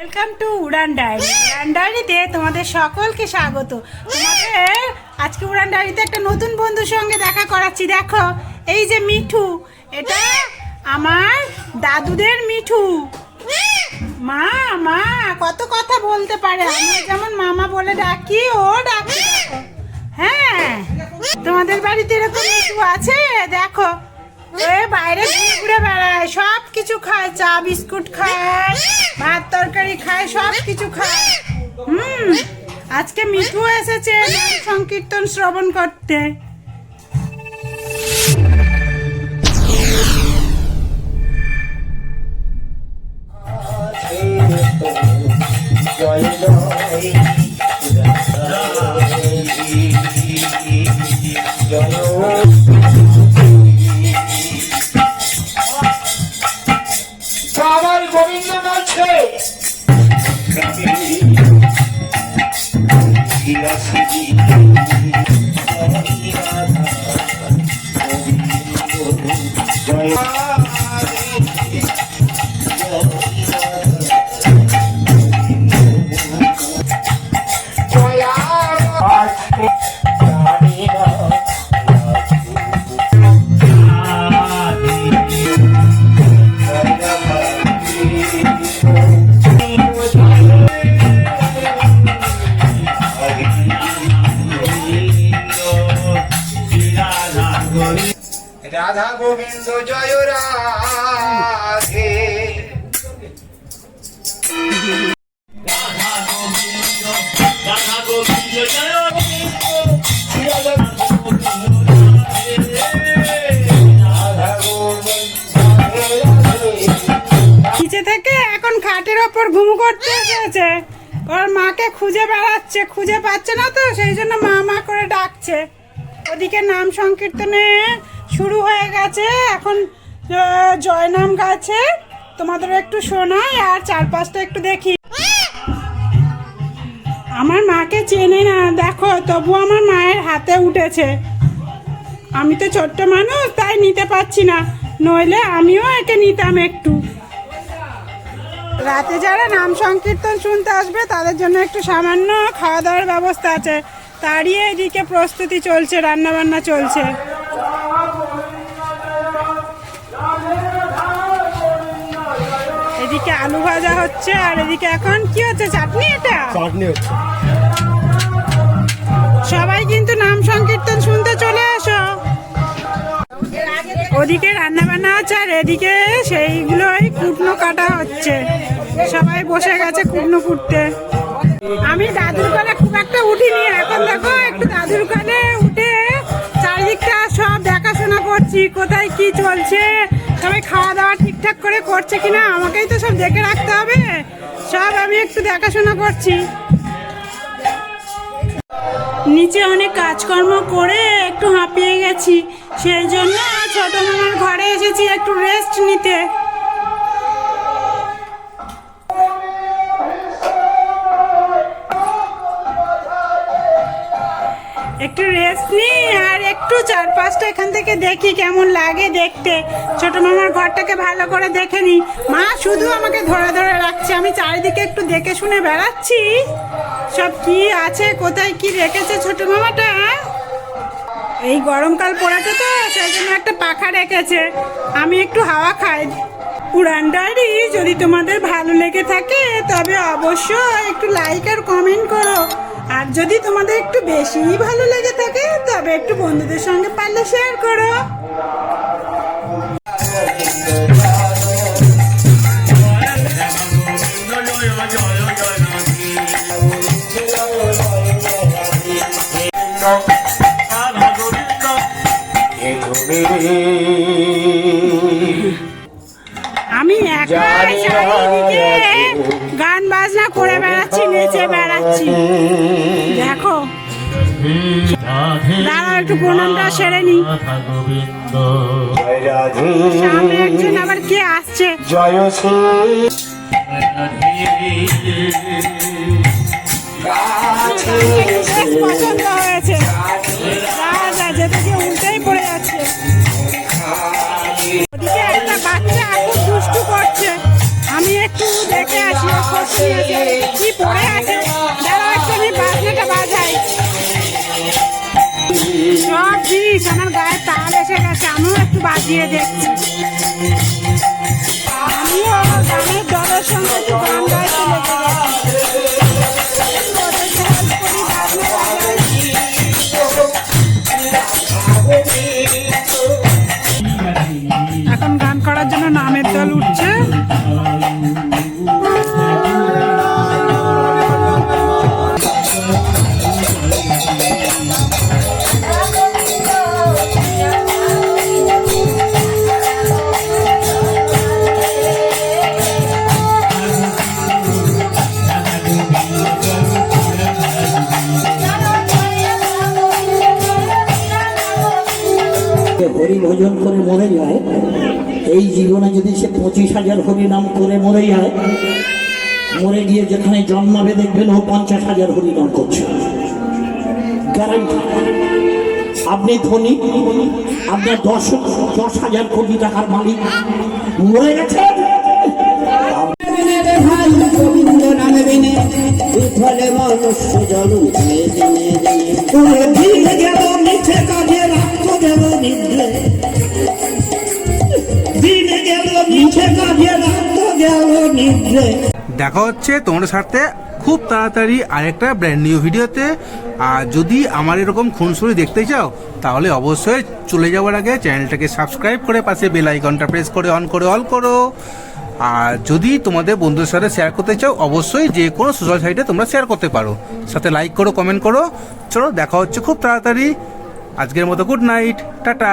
Welcome to Uran diary Uran ডায়েরিতে তোমাদের সকলকে স্বাগত। তোমাদের আজকে উড়ান ডায়েরিতে একটা নতুন বন্ধুর সঙ্গে দেখা করাচ্ছি। দেখো, এই যে মিঠু, এটা আমার দাদুদের মিঠু। মা মা, কত কথা বলতে পারে। আমি যেমন মামা বলে ডাকি, ও ডাকি। হ্যাঁ তোমাদের বাড়িতে এরকম মিঠু আছে? দেখো বাইরে ঘুরে ঘুরে বেড়ায় সব কিছু খায়, চা, বিস্কুট খায়। ভাত তরকারি খায় সব কিছু খায়। হুম আজকে মিঠু এসেছে সংকীর্তন শ্রবণ করতে। রাধা গোবিন্দ জয় রাধে। রাধা গোবিন্দ জয় নিচে থেকে এখন খাটের ওপর ঘুমু করতে এসেছে। ওর মাকে খুঁজে বেড়াচ্ছে খুঁজে পাচ্ছে না তো সেই জন্য মা মা করে ডাকছে। ওদিকে নাম সংকীর্তনে শুরু হয়ে গেছে। এখন জয়নাম গাছে। তোমাদের একটু শোনাই আর চারপাশটা একটু দেখি। আমার মাকে চেনে না। দেখো, তবু আমার মায়ের হাতে উঠেছে। আমি তো ছোট্ট মানুষ, তাই নিতে পারছি না। নইলে আমিও একে নিতাম একটু। রাতে যারা নাম সংকীর্তন শুনতে আসবে, তাদের জন্য একটু সামান্য খাওয়া দাওয়ার ব্যবস্থা আছে। তারই এদিকে প্রস্তুতি চলছে রান্না বান্না চলছে। এদিকে আলু ভাজা হচ্ছে আর এদিকে এখন কি হচ্ছে? চাটনি এটা? চাটনি হচ্ছে। সবাই কিন্তু নাম সংকীর্তন শুনতে চলে আসো। ওদিকে রান্না বান্না হচ্ছে আর এদিকে সেইগুলোই কুটনো কাটা হচ্ছে। সবাই বসে গেছে কুটনো কুটতে। আমি দাদুর কালে খুব একটা উঠিনি এখন দেখো করছি কোথায় কি চলছে? সবাই খাওয়া দাওয়া ঠিকঠাক করে করছে কিনা আমাকেই তো সব দেখে রাখতে হবে। সব আমি একটু দেখাশোনা করছি। নিচে অনেক কাজকর্ম করে একটু হাঁপিয়ে গেছি। সেই জন্য ছোট মামার ঘরে এসেছি একটু রেস্ট নিতে। একটু রেস্ট নিই আর একটু চার পাঁচটা এখান থেকে দেখি কেমন লাগে দেখতে। ছোট মামার ঘরটাকে ভালো করে দেখে নি। মা শুধু আমাকে ধরে ধরে রাখছে। আমি চারিদিকে একটু দেখে শুনে বেড়াচ্ছি। সব কি আছে? কোথায় কি রেখেছে ছোট মামাটা? এই গরমকাল পড়েছে তো, সেই জন্য একটা পাখা রেখেছে। আমি একটু হাওয়া খাই। পুরান ডায়েরি যদি তোমাদের ভালো লেগে থাকে, তবে অবশ্যই একটু লাইক আর কমেন্ট করো। আর যদি তোমাদের একটু বেশিই ভালো লেগে থাকে, তবে একটু বন্ধুদের সঙ্গে পারলে শেয়ার করো। আমি গান বাজনা করে বেড়াচ্ছি নেচে বেড়াচ্ছি। দেখো। দাঁড়াও একটু প্রণামটা সেরে নি সামনে একজন আবার কে আসছে? জয় পছন্দ হয়েছে। দেখিস আমার গায়ে তাল এসে গেছে আমিও একটু বাজিয়ে দেখছি। আমিও গানের দলের সঙ্গে হরি ভোজন করে মরে যায় এই জীবনে যদি সে পঁচিশ হাজার হরিনাম করে মরে যায় মরে গিয়ে যেখানে জন্মাবে দেখবেন ও পঞ্চাশ হাজার হরি নাম করছে। গ্যারান্টি আপনি ধনী আপনার দশ দশ হাজার কোটি টাকার মালিক মরে দিনে দিনে। গেল? দেখা হচ্ছে তোমাদের সাথে খুব তাড়াতাড়ি আরেকটা ব্র্যান্ড নিউ ভিডিওতে। আর যদি আমার এরকম খুনসুরি দেখতে চাও, তাহলে অবশ্যই চলে যাওয়ার আগে চ্যানেলটাকে সাবস্ক্রাইব করে পাশে বেল আইকনটা প্রেস করে অন করে অল করো। আর যদি তোমাদের বন্ধুদের সাথে শেয়ার করতে চাও, অবশ্যই যে কোনো সোশ্যাল সাইটে তোমরা শেয়ার করতে পারো। সাথে লাইক করো কমেন্ট করো। চলো, দেখা হচ্ছে খুব তাড়াতাড়ি। আজকের মতো গুড নাইট টাটা।